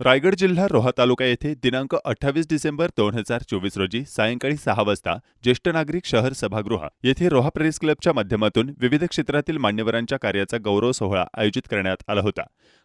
रायगड जिल्हा रोहा तालुका येथे दिनांक अठ्ठावीस डिसेंबर दोन हजार चोवीस रोजी सायंकाळी सहा वाजता ज्येष्ठ नागरिक शहर सभागृह येथे रोहा प्रेस क्लबच्या माध्यमातून विविध क्षेत्रातील मान्यवरांच्या कार्याचा गौरव सोहळा आयोजित करण्यात आला होता.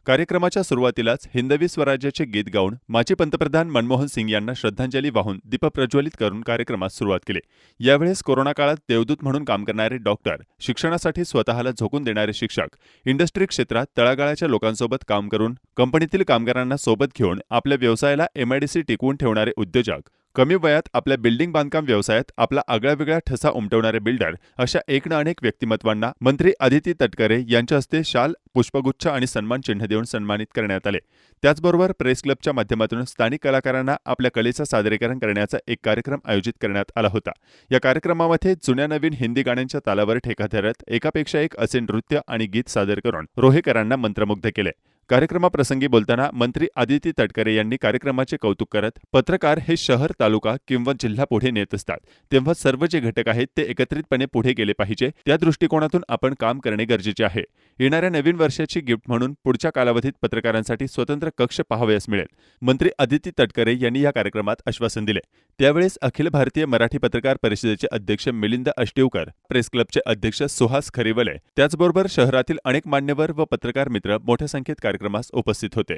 कार्यक्रमाच्या सुरुवातीलाच हिंदवी स्वराज्याचे गीत गाऊन माजी पंतप्रधान मनमोहन सिंग यांना श्रद्धांजली वाहून दीप प्रज्वलित करून कार्यक्रमास सुरुवात केली. यावेळेस कोरोना काळात देवदूत म्हणून काम करणारे डॉक्टर शिक्षणासाठी स्वतःला झोकून देणारे शिक्षक इंडस्ट्री क्षेत्रात तळागाळाच्या लोकांसोबत काम करून कंपनीतील कामगारांना सोबत घेऊन आपल्या व्यवसायाला एमआयडीसी टिकवून ठेवणारे उद्योजक कमी वयात आपल्या बिल्डिंग बांधकाम व्यवसायात आपला आगळावेगळा ठसा उमटवणारे बिल्डर अशा एक ना अनेक व्यक्तिमत्वांना मंत्री आदिती तटकरे यांच्या हस्ते शाल पुष्पगुच्छ आणि सन्मान चिन्ह देऊन सन्मानित करण्यात आले. त्याचबरोबर प्रेस क्लबच्या माध्यमातून स्थानिक कलाकारांना आपल्या कलेचं सादरीकरण करण्याचा एक कार्यक्रम आयोजित करण्यात आला होता. या कार्यक्रमामध्ये जुन्या नवीन हिंदी गाण्यांच्या तालावर ठेका धरत एकापेक्षा एक असे नृत्य आणि गीत सादर करून रोहेकरांना मंत्रमुग्ध केले. कार्यक्रमाप्रसंगी बोलताना मंत्री आदिती तटकरे यांनी कार्यक्रमाचे कौतुक करत पत्रकार हे शहर तालुका किंवा जिल्हा पुढे नेत असतात. तेव्हा सर्व जे घटक आहेत ते एकत्रितपणे पुढे गेले पाहिजे. त्या दृष्टिकोनातून आपण काम करणे गरजेचे आहे. येणाऱ्या नवीन वर्षाची गिफ्ट म्हणून पुढच्या कालावधीत पत्रकारांसाठी स्वतंत्र कक्ष पाहावयास मिळेल. मंत्री आदिती तटकरे यांनी या कार्यक्रमात आश्वासन दिले. त्यावेळेस अखिल भारतीय मराठी पत्रकार परिषदेचे अध्यक्ष मिलिंद अष्टिवकर प्रेस क्लबचे अध्यक्ष सुहास खरिवले. त्याचबरोबर शहरातील अनेक मान्यवर व पत्रकार मित्र मोठ्या संख्येत कार्यक्रमास उपस्थित होते.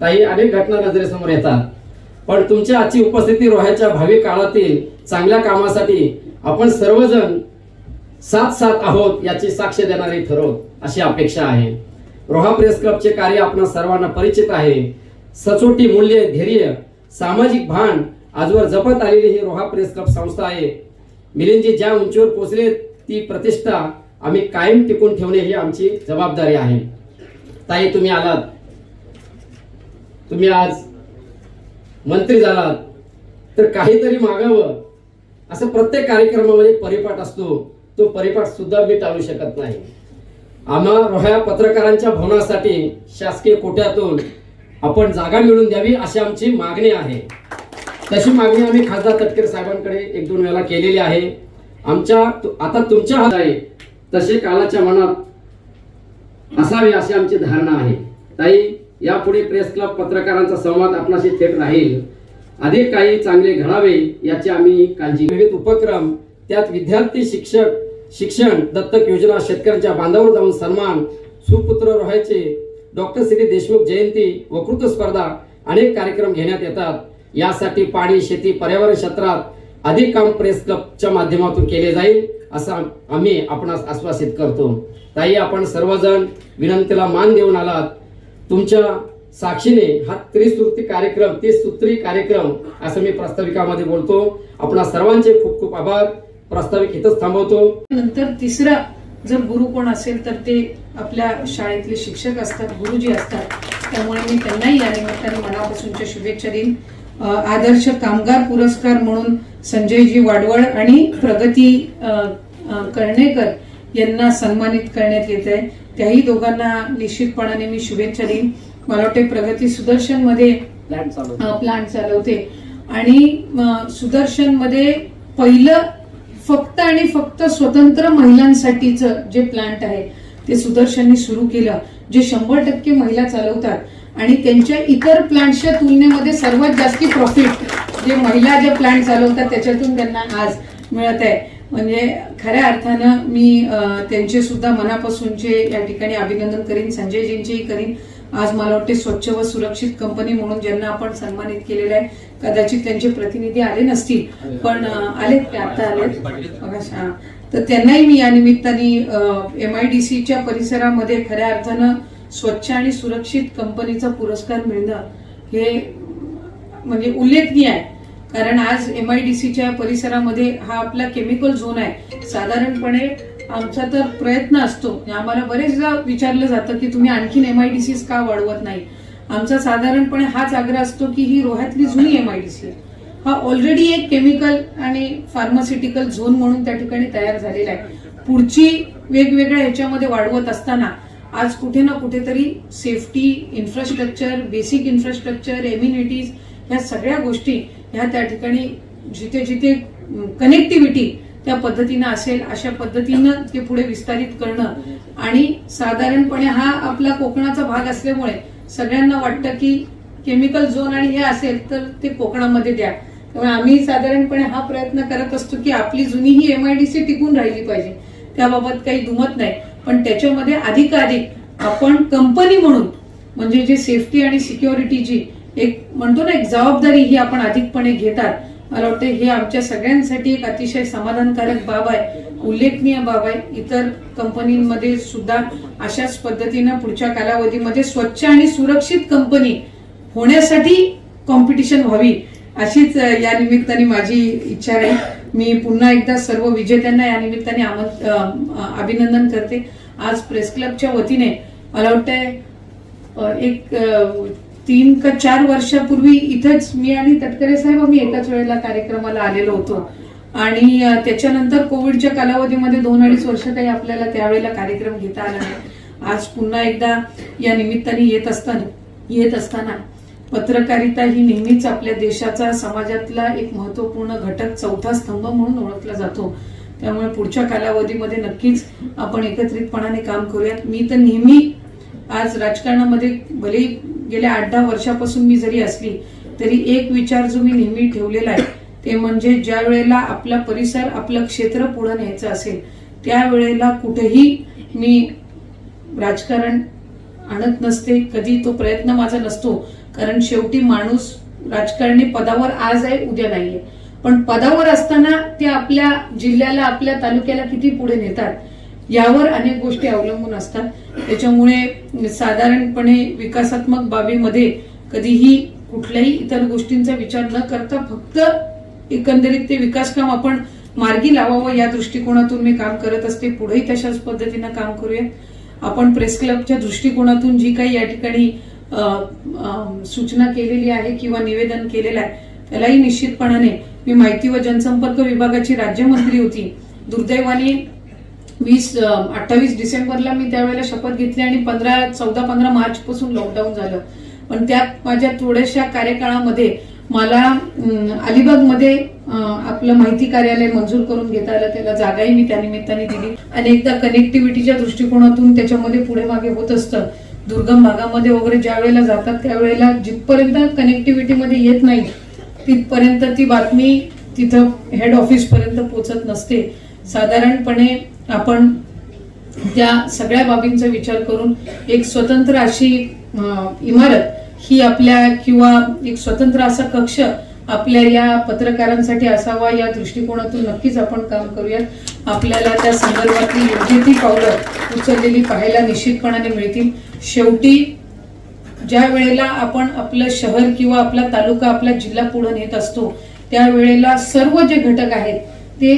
काही अनेक घटना नजरेसमोर येतात. पण तुमच्या आजची उपस्थिती रोह्याच्या भावी काळातील चांगल्या कामासाठी आपण सर्वजण साथ साथ आहोत याची साक्ष देणारे ठरवत अशी अपेक्षा आहे. रोहा प्रेस क्लबचे कार्य आपण सर्वांना परिचित आहे. सचोटी मूल्य धैर्य सामाजिक भान आजवर जपत आलेली ही रोहा प्रेस क्लब संस्था आहे. मिलिंदजी ज्या उंचीवर पोहोचले ती प्रतिष्ठा आम्ही कायम टिकून ठेवणे ही आमची जबाबदारी आहे. ताई तुम्ही आलात. तुम्ही आज मंत्री झालात. तर काहीतरी मागावं. असं प्रत्येक कार्यक्रमामध्ये परिपाठ असतो. तो परिपाठ सुद्धा मी टाळू शकत नाही. आम्हा रोह्या पत्रकारांच्या भवनासाठी शासकीय कोट्यातून आपण जागा मिळवून द्यावी अशी आमची मागणी आहे. तशी मागणी आम्ही खासदार तटकरे साहेबांकडे एक दोन वेळा केलेली आहे. आमच्या आता तुमच्या हात आहे. तसे कालाच्या मनात असावे अशी आमची धारणा आहे. ताई यापुढे प्रेस क्लब पत्रकारांचा संवाद आपणाशी थेट राहील. अधिक काही चांगले घडावे याची आम्ही काळजी विविध उपक्रम त्यात विद्यार्थी शिक्षक शिक्षण दत्तक योजना शेतकऱ्यांच्या बांधावर जाऊन सन्मान सुपुत्र रोहायचे डॉक्टर श्री देशमुख जयंती वक्तृत्व स्पर्धा अनेक कार्यक्रम घेण्यात येतात. यासाठी पाणी शेती पर्यावरण क्षेत्रात अधिक काम प्रेस क्लबच्या माध्यमातून केले जाईल. असं आम्ही आपणास आश्वासित करतो. ताई आपण सर्वजण विनंतीला मान देऊन आलात. तुमच्या साक्षीने हा त्रिसूत्री कार्यक्रम त्रिसूत्री कार्यक्रम असं मी प्रास्ताविकामध्ये बोलतो. आपणा सर्वांचे खूप खूप आभार. प्रास्ताविक इथंच थांबवतो. नंतर तिसरा जर गुरु कोण असेल तर ते आपल्या शाळेतले शिक्षक असतात गुरुजी असतात. त्यामुळे मी त्यांनाही या निमित्ताने मनापासूनच्या शुभेच्छा देईन. आदर्श कामगार पुरस्कार म्हणून संजयजी वाडवळ आणि प्रगती कर्णेकर यांना सन्मानित करण्यात येत आहे. त्याही दोघांना निश्चितपणाने मी शुभेच्छा देईन. मला वाटते प्रगती सुदर्शनमध्ये प्लांट चालवते आणि सुदर्शनमध्ये पहिलं फक्त आणि फक्त स्वतंत्र महिलांसाठीच जे प्लांट आहे ते सुदर्शननी सुरू केलं. जे शंभर टक्के महिला चालवतात आणि त्यांच्या इतर प्लांटच्या तुलनेमध्ये सर्वात जास्ती प्रॉफिट जे महिला जे प्लांट चालवतात त्याच्यातून त्यांना आज मिळत आहे. म्हणजे खऱ्या अर्थानं मी त्यांचे सुद्धा मनापासूनचे या ठिकाणी अभिनंदन करीन. संजयजींचेही करीन. आज मला वाटते स्वच्छ व सुरक्षित कंपनी म्हणून ज्यांना आपण सन्मानित केलेलं आहे कदाचित त्यांचे प्रतिनिधी आले नसतील पण आलेत ते आता आलेत. तर त्यांनाही मी या निमित्ताने एम आय डी सीच्या परिसरामध्ये खऱ्या अर्थानं स्वच्छ आणि सुरक्षित कंपनीचा पुरस्कार मिळणं हे म्हणजे उल्लेखनीय आहे. कारण आज एम आय डी सीच्या परिसरामध्ये हा आपला केमिकल झोन आहे. साधारणपणे आमचा तर प्रयत्न असतो. आम्हाला बरेचदा विचारलं जातं की तुम्ही आणखीन एम आय डी सीज का वाढवत नाही? आमचा साधारणपणे हाच आग्रह असतो की ही रोह्यातली जुनी एम आय डी सी हा ऑलरेडी एक केमिकल आणि फार्मास्युटिकल झोन म्हणून त्या ठिकाणी तयार झालेला आहे. पुढची वेगवेगळ्या ह्याच्यामध्ये वाढवत असताना आज कुठे ना कुठेतरी safety infrastructure basic infrastructure amenities ह्या सगळ्या गोष्टी ह्या त्या ठिकाणी जिथे जिथे कनेक्टिव्हिटी त्या पद्धतीनं असेल अशा पद्धतीनं ते पुढे विस्तारित करणं. आणि साधारणपणे हा आपला कोकणाचा भाग असल्यामुळे सगळ्यांना वाटतं की केमिकल झोन आणि हे असेल तर ते कोकणामध्ये द्या. त्यामुळे आम्ही साधारणपणे हा प्रयत्न करत असतो की आपली जुनी ही एमआयडीसी टिकून राहिली पाहिजे. त्याबाबत काही दुमत नाही. पण त्याच्यामध्ये अधिकाधिक आपण कंपनी म्हणून म्हणजे जे सेफ्टी आणि सिक्युरिटीची एक म्हणतो ना एक जबाबदारी ही आपण अधिकपणे घेतात. मला वाटतं हे आमच्या सगळ्यांसाठी एक अतिशय समाधानकारक बाब आहे उल्लेखनीय बाब आहे. इतर कंपनीमध्ये सुद्धा अशाच पद्धतीनं पुढच्या कालावधीमध्ये स्वच्छ आणि सुरक्षित कंपनी होण्यासाठी कॉम्पिटिशन व्हावी अशीच या निमित्ताने माझी इच्छा आहे मी पुन्हा एकदा सर्व विजेत्यांना या निमित्ताने आमंत- अभिनंदन करते. आज प्रेस क्लबच्या वतीने मला वाटतंय एक तीन का चार वर्षापूर्वी इथंच मी आणि तटकरे साहेब आम्ही एकाच वेळेला कार्यक्रमाला आलेलो होतो. आणि त्याच्यानंतर कोविडच्या कालावधीमध्ये दोन अडीच वर्ष काही आपल्याला त्यावेळेला कार्यक्रम घेता आला नाही. आज पुन्हा एकदा या निमित्ताने येत असताना येत असताना पत्रकारिता ही नेहमीच आपल्या देशाचा समाजातला एक महत्त्वपूर्ण घटक चौथा स्तंभ म्हणून ओळखला जातो. त्यामुळे पुढच्या कालावधीमध्ये नक्कीच आपण एकत्रितपणाने काम करूयात. मी तर नेहमी आज राजकारणामध्ये भले गेल्या आठ दहा वर्षापासून मी जरी असली तरी एक विचार जो मी नेहमी ठेवलेला आहे ते म्हणजे ज्या वेळेला आपला परिसर आपलं क्षेत्र पुढे न्यायचं असेल त्यावेळेला कुठेही मी राजकारण आणत नसते कधी तो प्रयत्न माझा नसतो कारण शेवटी माणूस राजकारणी पदावर आज आहे उद्या नाहीये. पण पदावर असताना ते आपल्या जिल्ह्याला आपल्या तालुक्याला किती पुढे नेतात यावर अनेक गोष्टी अवलंबून असतात. त्याच्यामुळे साधारणपणे विकासात्मक बाबीमध्ये कधीही कुठल्याही इतर गोष्टींचा विचार न करता फक्त एकंदरीत ते विकास काम आपण मार्गी लावावं या दृष्टिकोनातून मी काम करत असते. पुढेही तशाच पद्धतीनं काम करूया आपण प्रेस क्लबच्या दृष्टिकोनातून जी काही या ठिकाणी सूचना केलेली आहे किंवा निवेदन केलेलं आहे त्यालाही निश्चितपणाने मी माहिती व जनसंपर्क विभागाची राज्यमंत्री होती. दुर्दैवाने वीस अठ्ठावीस डिसेंबरला मी त्यावेळेला शपथ घेतली आणि पंधरा चौदा पंधरा मार्च पासून लॉकडाऊन झालं. पण त्यात माझ्या थोड्याशा कार्यकाळामध्ये मला अलिबागमध्ये आपलं माहिती कार्यालय मंजूर करून घेता आलं. त्याला जागाही मी त्या निमित्ताने दिली. आणि एकदा कनेक्टिव्हिटीच्या दृष्टिकोनातून त्याच्यामध्ये पुढे मागे होत असतं. दुर्गम भागामध्ये वगैरे ज्या वेळेला जातात त्यावेळेला जिथपर्यंत कनेक्टिव्हिटीमध्ये येत नाही तिथपर्यंत ती बातमी तिथं हेड ऑफिसपर्यंत पोचत नसते. साधारणपणे आपण त्या सगळ्या बाबींचा विचार करून एक स्वतंत्र अशी इमारत ही आपल्या किंवा एक स्वतंत्र असा कक्ष आपल्या या पत्रकारांसाठी असावा या दृष्टिकोनातून नक्कीच आपण काम करूयात. आपल्याला त्या संदर्भातली योग्य ती पावलं उचललेली पाहायला निश्चितपणाने मिळतील. शेवटी ज्या वेळेला आपण आपलं शहर किंवा आपला तालुका आपला जिल्हा पुढे नेत असतो त्यावेळेला सर्व जे घटक आहेत ते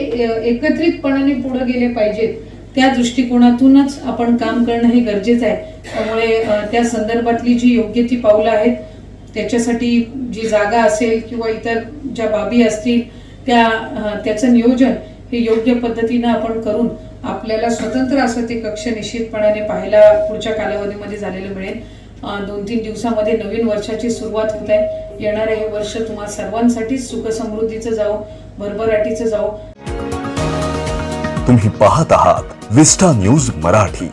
एकत्रितपणाने पुढे गेले पाहिजेत. त्या दृष्टिकोनातूनच आपण काम करणं हे गरजेचं आहे. त्यामुळे त्या संदर्भातली जी योग्य ती पावलं आहेत त्याच्यासाठी जी जागा असेल किंवा इतर ज्या बाबी असतील त्या त्याचं नियोजन हे योग्य पद्धतीनं आपण करून आपल्याला स्वतंत्र असं ते कक्ष निश्चितपणाने पाहायला पुढच्या कालावधीमध्ये झालेलं मिळेल. दोन तीन दिवसामध्ये नवीन वर्षाची सुरुवात होत आहे. येणारे हे वर्ष तुम्हा सर्वांसाठी सुख समृद्धीचं जावो भरभराटीचं जाओ तुम्ही पाहत आहात विस्टा न्यूज मराठी.